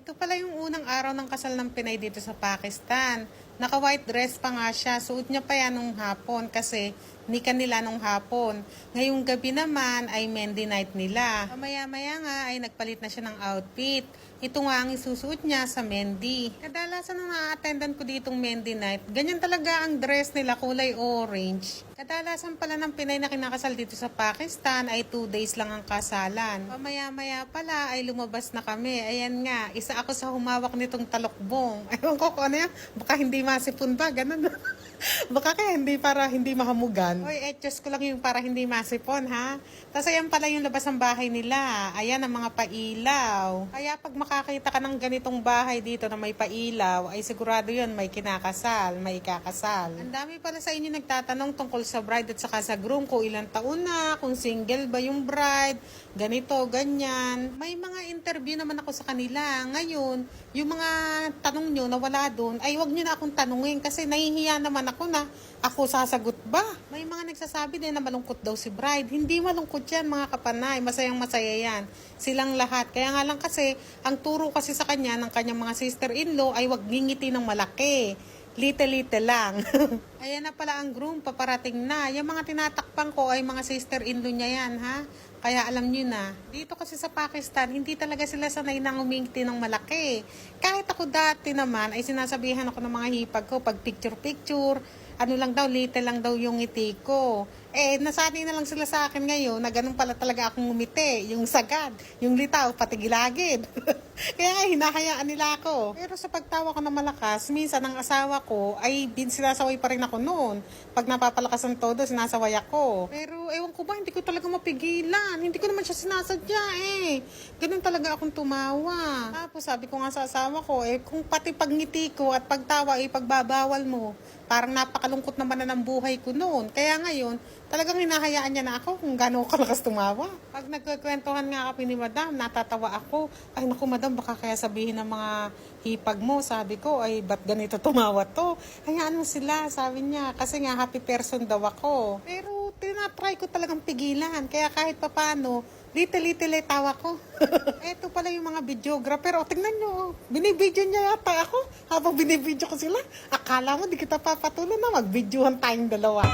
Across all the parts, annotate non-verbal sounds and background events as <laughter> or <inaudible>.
Ito pala yung unang araw ng kasal ng Pinay dito sa Pakistan. Naka-white dress pa nga siya. Suot niya pa yan nung hapon kasi nika nila nung hapon. Ngayong gabi naman ay Mendy night nila. Maya-maya nga ay nagpalit na siya ng outfit. Ito nga ang isusuot niya sa Mendy. Kadalasan nung na-attendan ko ditong Mendy night, ganyan talaga ang dress nila kulay orange. Kadalasan pala ng Pinay na kinakasal dito sa Pakistan ay 2 days lang ang kasalan. Pamaya-maya pala ay lumabas na kami. Ayan nga, isa ako sa humawak nitong talokbong. <laughs> Ewan ko kung ano yan, baka hindi masipon ba, ganun. <laughs> baka kaya hindi para hindi mahamugan. Oy, etchos ko lang yung para hindi masipon, ha? Tapos ayan pala yung labas ng bahay nila. Ayan ang mga pailaw. Kaya pag makakita ka ng ganitong bahay dito na may pailaw, ay sigurado yun may kinakasal, may ikakasal. Ang dami pala sa inyo nagtatanong tungkol sa bride at saka sa groom, kung ilang taon na, kung single ba yung bride, ganito, ganyan. May mga interview naman ako sa kanila. Ngayon, yung mga tanong nyo na wala doon, ay wag nyo na akong tanungin kasi nahihiya naman ako na ako sasagot ba? May mga nagsasabi din na malungkot daw si bride. Hindi malungkot yan mga kapanay. Masayang masaya yan. Silang lahat. Kaya nga lang kasi, ang turo kasi sa kanya ng kanyang mga sister-in-law ay wag ngingiti ng malaki. Little-little lang. <laughs> Ayan na pala ang groom, paparating na. Yung mga tinatakpan ko ay mga sister-in-law niya yan, ha? Kaya alam niyo na, dito kasi sa Pakistan, hindi talaga sila sanay nang umingiti ng malaki. Kahit ako dati naman, ay sinasabihan ako ng mga hipag ko, pag picture-picture, ano lang daw, little lang daw yung ngiti ko. Eh, nasanay na lang sila sa akin ngayon na ganun pala talaga akong ngumiti. Yung sagad, yung litaw, pati gilagid. <laughs> Kaya nga, hinahayaan nila ako. Pero sa pagtawa ko na malakas, minsan ang asawa ko ay bin sinasaway pa rin ako noon. Pag napapalakas ang todo, sinasaway ako. Pero ewan ko ba, hindi ko talaga mapigilan. Hindi ko naman siya sinasadya eh. Ganun talaga akong tumawa. Tapos sabi ko nga sa asawa ko, eh kung pati pagngiti ko at pagtawa ay pagbabawal mo, parang napakalungkot naman na ng buhay ko noon. Kaya ngayon, talagang hinahayaan niya na ako kung gaano kalakas tumawa. Pag nagkukwentuhan nga kami ni madam, natatawa ako. Ay naku madam, baka kaya sabihin ng mga hipag mo, sabi ko, ay ba't ganito tumawa to? Hayaan mo sila, sabi niya, kasi nga happy person daw ako. Pero tinatry ko talagang pigilan, kaya kahit papano, little-little tawa ko. <laughs> Eto pala yung mga videographer. O, tingnan nyo. oh. Binibidyo niya yata ako. Habang binibidyo ko sila, akala mo di kita papatuloy na mag-videohan tayong dalawa.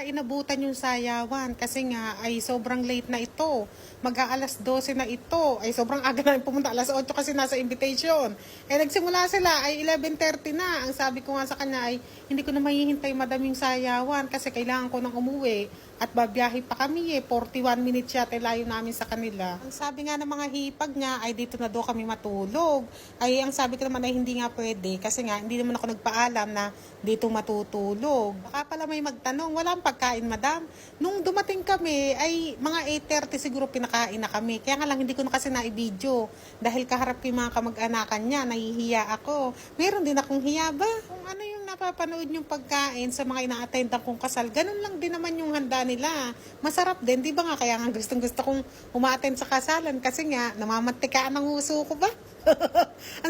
Pala inabutan yung sayawan kasi nga ay sobrang late na ito. Mag-aalas 12 na ito. Ay sobrang aga na pumunta. Alas 8 kasi nasa invitation. Eh nagsimula sila ay 11.30 na. Ang sabi ko nga sa kanya ay hindi ko na mahihintay madaming sayawan kasi kailangan ko nang umuwi. At babiyahe pa kami eh. 41 minutes yata layo namin sa kanila. Ang sabi nga ng mga hipag niya ay dito na daw kami matulog. Ay ang sabi ko naman ay hindi nga pwede kasi nga hindi naman ako nagpaalam na dito matutulog. Baka pala may magtanong, walang pagkain madam. Nung dumating kami ay mga 8.30 siguro pinakain na kami. Kaya nga lang hindi ko na kasi na-video. Dahil kaharap ko yung mga kamag-anakan niya, nahihiya ako. Meron din akong hiya ba? Ano yung napapanood yung pagkain sa mga ina-attendan kong kasal, ganun lang din naman yung handa nila. Masarap din, di ba nga? Kaya nga gustong gusto kong umaattend sa kasalan kasi nga, namamantikaan ang uso ko ba? <laughs>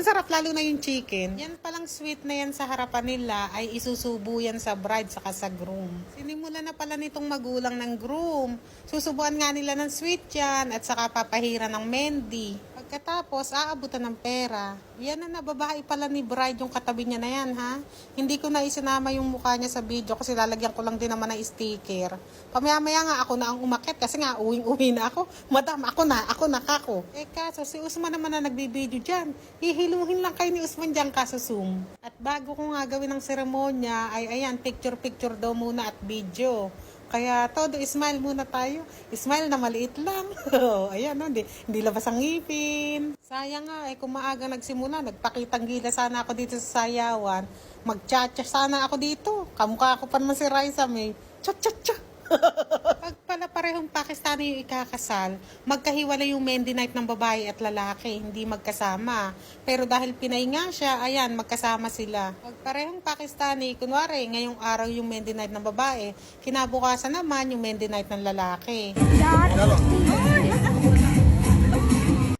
Ang sarap lalo na yung chicken. Yan palang sweet na yan sa harapan nila ay isusubo yan sa bride saka sa groom. Sinimula na pala nitong magulang ng groom. Susubuan nga nila ng sweet yan at saka papahira ng mendy. Pagkatapos, aabutan ng pera. Yan na nababae pala ni bride yung katabi niya na yan ha. Hindi ko na isinama yung mukha niya sa video kasi lalagyan ko lang din naman ng sticker. Pamaya-maya nga ako na ang umakit kasi nga uwing-uwi na ako. Madam, ako na, ako na, kako. Eh kaso si Usman naman na nagbibideo dyan. Hihiluhin lang kayo ni Usman dyan kaso Zoom. At bago ko nga gawin ang seremonya ay ayan, picture-picture daw muna at video. Kaya todo, smile muna tayo. Smile na maliit lang. <laughs> Ayan, no, hindi, hindi labas ang ngipin. Sayang nga, eh, kung maaga nagsimula, nagpakitang gila sana ako dito sa sayawan. Magchacha sana ako dito. Kamukha ko pa naman si Raisa, may cha-cha-cha. Pag pala parehong Pakistani yung ikakasal, magkahiwalay yung Mendy night ng babae at lalaki, hindi magkasama. Pero dahil Pinay nga siya, ayan, magkasama sila. Pag parehong Pakistani, kunwari, ngayong araw yung Mendy night ng babae, kinabukasan naman yung Mendy night ng lalaki. Dad.